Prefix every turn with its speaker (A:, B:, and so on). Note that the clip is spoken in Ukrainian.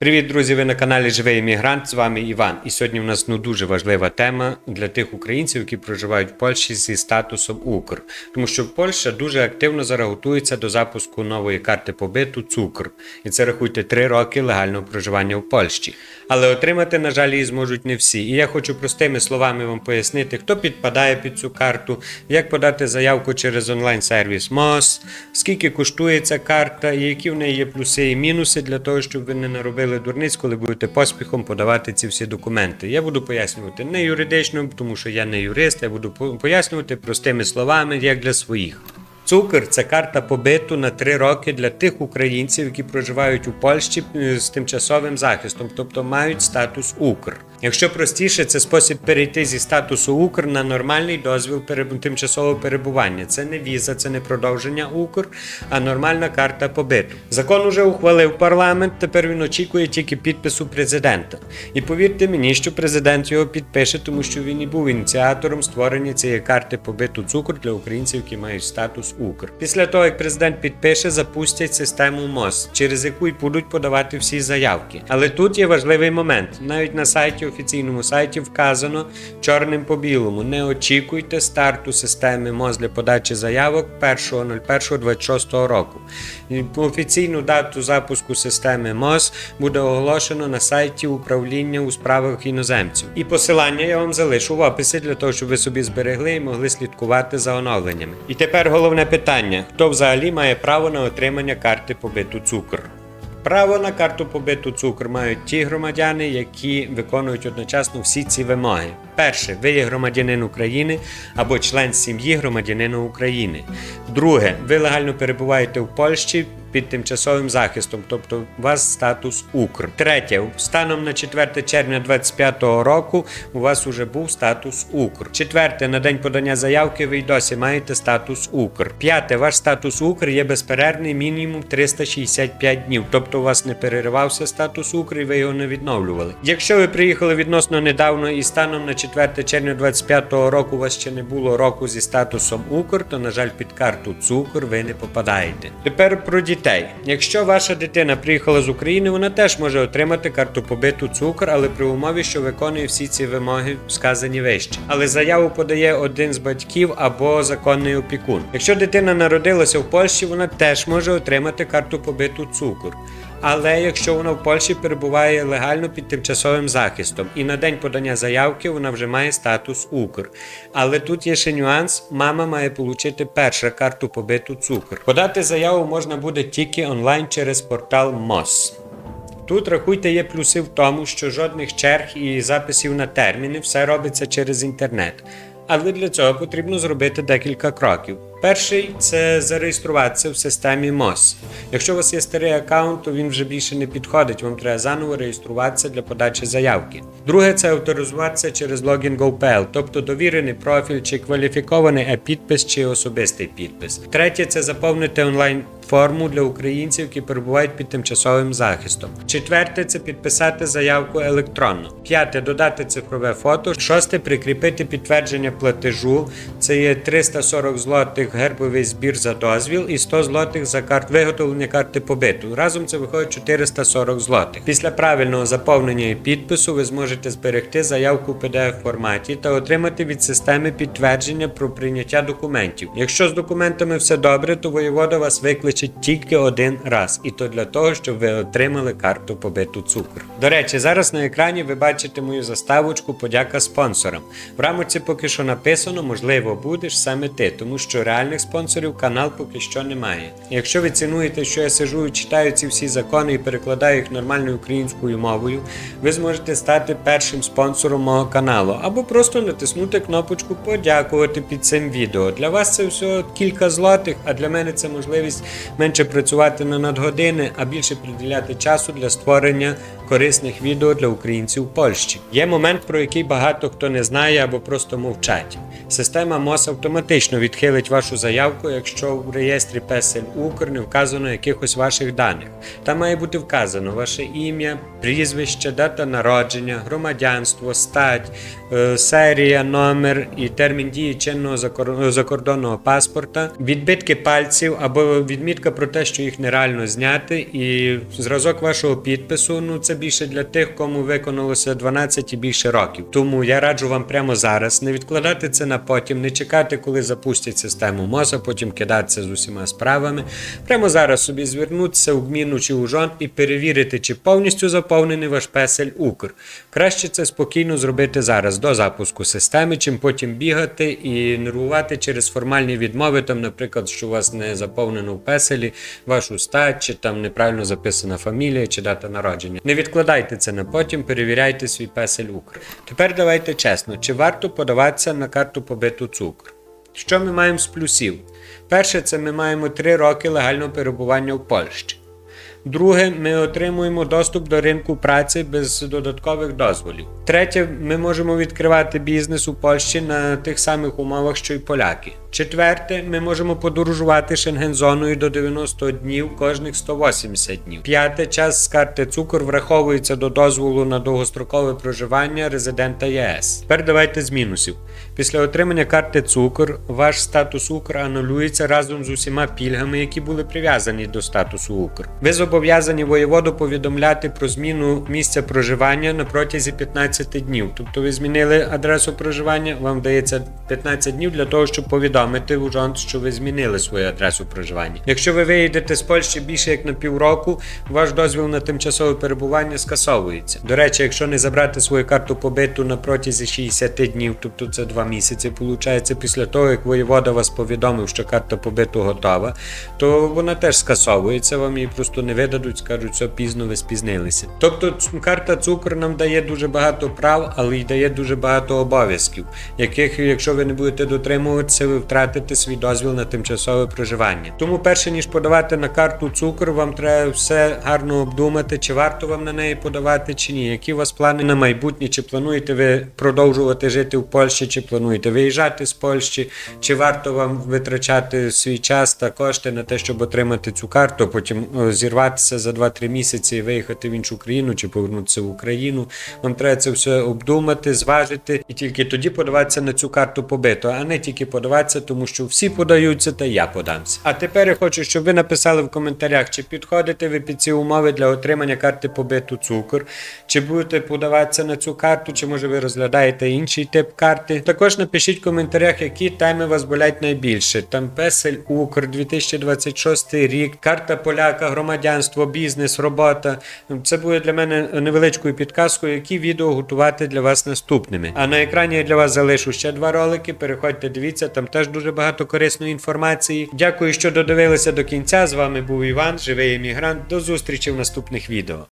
A: Привіт, друзі! Ви на каналі Живий Іммігрант. З вами Іван. І сьогодні в нас ну дуже важлива тема для тих українців, які проживають в Польщі зі статусом Укр. Тому що Польща дуже активно зараз готується до запуску нової карти побиту Цукр. І це рахуйте три роки легального проживання в Польщі. Але отримати, на жаль, її зможуть не всі. І я хочу простими словами вам пояснити, хто підпадає під цю карту, як подати заявку через онлайн-сервіс МОЗ, скільки коштує ця карта, і які в неї є плюси і мінуси для того, щоб ви не наробили дурниць, коли будете поспіхом подавати ці всі документи. Я буду пояснювати не юридично, тому що я не юрист, я буду пояснювати простими словами, як для своїх. Цукр це карта побиту на три роки для тих українців, які проживають у Польщі е, з тимчасовим захистом, тобто мають статус Укр. Якщо простіше, це спосіб перейти зі статусу Укр на нормальний дозвіл тимчасового перебування. Це не віза, це не продовження Укр, а нормальна карта побиту. Закон уже ухвалив парламент. Тепер він очікує тільки підпису президента. І повірте мені, що президент його підпише, тому що він і був ініціатором створення цієї карти побиту цукор для українців, які мають статус Укр. Після того, як президент підпише, запустять систему МОЗ, через яку й будуть подавати всі заявки. Але тут є важливий момент. Навіть на сайті офіційному сайті вказано чорним по білому. Не очікуйте старту системи МОЗ для подачі заявок 1.01.26 року. Офіційну дату запуску системи МОЗ буде оголошено на сайті управління у справах іноземців. І посилання я вам залишу в описі для того, щоб ви собі зберегли і могли слідкувати за оновленнями. І тепер головне питання: хто взагалі має право на отримання карти побиту цукор? Право на карту побиту цукор мають ті громадяни, які виконують одночасно всі ці вимоги. Перше, ви є громадянин України або член сім'ї громадянина України. Друге, ви легально перебуваєте в Польщі під тимчасовим захистом, тобто у вас статус Укр. Третє, станом на 4 червня 2025 року у вас уже був статус Укр. Четверте, на день подання заявки ви й досі маєте статус Укр. П'яте, ваш статус Укр є безперервний мінімум 365 днів, тобто у вас не переривався статус Укр і ви його не відновлювали. Якщо ви приїхали відносно недавно і станом на 4 червня 2025 року у вас ще не було року зі статусом Укр, то на жаль під карту Цукор ви не попадаєте. Тепер про дітей. Якщо ваша дитина приїхала з України, вона теж може отримати карту побиту цукор, але при умові, що виконує всі ці вимоги, сказані вище. Але заяву подає один з батьків або законний опікун. Якщо дитина народилася в Польщі, вона теж може отримати карту побиту цукор. Але якщо вона в Польщі перебуває легально під тимчасовим захистом, і на день подання заявки вона вже має статус Укр. Але тут є ще нюанс: мама має отримати першу карту побиту цукор. Подати заяву можна буде тільки онлайн через портал МОЗ. Тут рахуйте, є плюси в тому, що жодних черг і записів на терміни, все робиться через інтернет. Але для цього потрібно зробити декілька кроків. Перший це зареєструватися в системі МОЗ. Якщо у вас є старий аккаунт, то він вже більше не підходить. Вам треба заново реєструватися для подачі заявки. Друге це авторизуватися через логін GoPL, тобто довірений профіль чи кваліфікований е-підпис чи особистий підпис. Третє це заповнити онлайн форму для українців, які перебувають під тимчасовим захистом. Четверте це підписати заявку електронно. П'яте додати цифрове фото. Шосте прикріпити підтвердження платежу. Це є 340 злотих гербовий збір за дозвіл і 100 злотих за карт виготовлення карти побиту. Разом це виходить 440 злотих. Після правильного заповнення і підпису ви зможете зберегти заявку в pdf форматі та отримати від системи підтвердження про прийняття документів. Якщо з документами все добре, то воєвода вас викличе тільки один раз, і то для того, щоб ви отримали карту побиту цукор. До речі, зараз на екрані ви бачите мою заставочку подяка спонсорам. В рамочці поки що написано, можливо, будеш саме ти, тому що реальних спонсорів канал поки що немає. Якщо ви цінуєте, що я сижу і читаю ці всі закони і перекладаю їх нормальною українською мовою, ви зможете стати першим спонсором мого каналу, або просто натиснути кнопочку подякувати під цим відео. Для вас це всього кілька злотих, а для мене це можливість менше працювати на надгодини, а більше приділяти часу для створення корисних відео для українців в Польщі. Є момент, про який багато хто не знає або просто мовчать. Система МОЗ автоматично відхилить вашу заявку, якщо в реєстрі Песель Укр не вказано якихось ваших даних. Там має бути вказано ваше ім'я, прізвище, дата народження, громадянство, стать, е, серія, номер і термін дії чинного закордонного паспорта, відбитки пальців або відмітка про те, що їх нереально зняти, і зразок вашого підпису. Ну це більше для тих, кому виконалося 12 і більше років. Тому я раджу вам прямо зараз не відкладати це на потім, не чекати, коли запустять систему МОЗа, потім кидатися з усіма справами. Прямо зараз собі звернутися у гміну чи у жон і перевірити, чи повністю заповнений ваш песель Укр. Краще це спокійно зробити зараз до запуску системи, чим потім бігати і нервувати через формальні відмови, там, наприклад, що у вас не заповнено в песелі вашу стать, чи там неправильно записана фамілія, чи дата народження. Не відкладайте це на потім, перевіряйте свій песель Укр. Тепер давайте чесно, чи варто подаватися на карту побиту цукр? Що ми маємо з плюсів? Перше, це ми маємо 3 роки легального перебування в Польщі. Друге, ми отримуємо доступ до ринку праці без додаткових дозволів. Третє, ми можемо відкривати бізнес у Польщі на тих самих умовах, що й поляки. Четверте, ми можемо подорожувати шенгензоною до 90 днів кожних 180 днів. П'яте, час з карти цукор враховується до дозволу на довгострокове проживання резидента ЄС. Тепер давайте з мінусів. Після отримання карти цукор ваш статус Укр анулюється разом з усіма пільгами, які були прив'язані до статусу Укр. Ви зобов'язані воєводу повідомляти про зміну місця проживання на протязі 15 днів. Тобто ви змінили адресу проживання, вам вдається 15 днів для того, щоб повідомити ужонт, що ви змінили свою адресу проживання. Якщо ви виїдете з Польщі більше як на півроку, ваш дозвіл на тимчасове перебування скасовується. До речі, якщо не забрати свою карту побиту на протязі 60 днів, тобто це 2 місяці, виходить, після того, як воєвода вас повідомив, що карта побиту готова, то вона теж скасовується, вам її просто не видадуть, скажуть, що пізно ви спізнилися. Тобто карта цукор нам дає дуже багато прав, але й дає дуже багато обов'язків, яких, якщо ви не будете дотримуватися, ви втратите свій дозвіл на тимчасове проживання. Тому, перше ніж подавати на карту цукор, вам треба все гарно обдумати, чи варто вам на неї подавати, чи ні. Які у вас плани на майбутнє, чи плануєте ви продовжувати жити в Польщі, чи плануєте виїжджати з Польщі, чи варто вам витрачати свій час та кошти на те, щоб отримати цю карту, потім е, зірватися за 2-3 місяці і виїхати в іншу країну чи повернутися в Україну. Вам треба це все обдумати, зважити і тільки тоді подаватися на цю карту побиту, а не тільки подаватися, тому що всі подаються, та я подамся. А тепер я хочу, щоб ви написали в коментарях, чи підходите ви під ці умови для отримання карти побиту цукор, чи будете подаватися на цю карту, чи може ви розглядаєте інший тип карти. Також напишіть в коментарях, які теми вас болять найбільше. Там Песель Укр, 2026 рік, карта поляка, громадянство, бізнес, робота. Це буде для мене невеличкою підказкою, які відео готувати для вас наступними. А на екрані я для вас залишу ще два ролики. Переходьте, дивіться, там теж дуже багато корисної інформації. Дякую, що додивилися до кінця. З вами був Іван, живий емігрант. До зустрічі в наступних відео.